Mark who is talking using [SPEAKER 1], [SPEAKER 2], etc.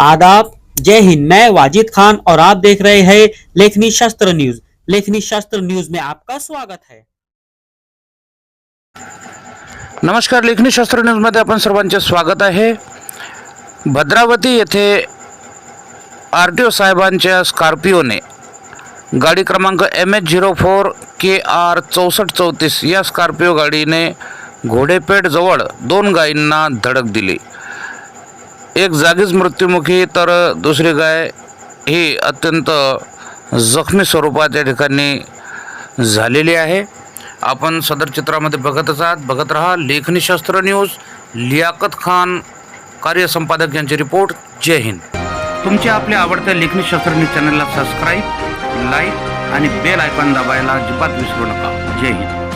[SPEAKER 1] आदाब। जय हिंद, मैं वाजिद खान और आप देख रहे हैं लेखनी शास्त्र न्यूज़। लेखनी शास्त्र न्यूज़ में आपका स्वागत है।
[SPEAKER 2] नमस्कार, लेखनी शास्त्र न्यूजमध्ये आपण सर्वांचे स्वागत आहे। भद्रावती येथे आर टी ओ साहेबांच्या स्कॉर्पिओने गाडी क्रमांक M H zero four K R चौसष्ट चौतीस या स्कॉर्पिओ गाड़ी गाडीने घोडेपेठजवळ दोन गायींना धडक दिली. एक जागीच मृत्युमुखी तर दुसरी गाय ही अत्यंत जखमी स्वरूपात या ठिकाणी झालेली आहे. आपण सदर चित्रामध्ये बघतच आहात. बघत राहा लेखनीशास्त्र न्यूज लियाकत खान कार्यसंपादक यांचे रिपोर्ट. जय हिंद. तुमच्या आपल्या आवडत्या लेखनीशास्त्र न्यूज चॅनलला सबस्क्राईब लाईक आणि बेल आयकॉन दाबायला अजिबात विसरू नका. जय हिंद.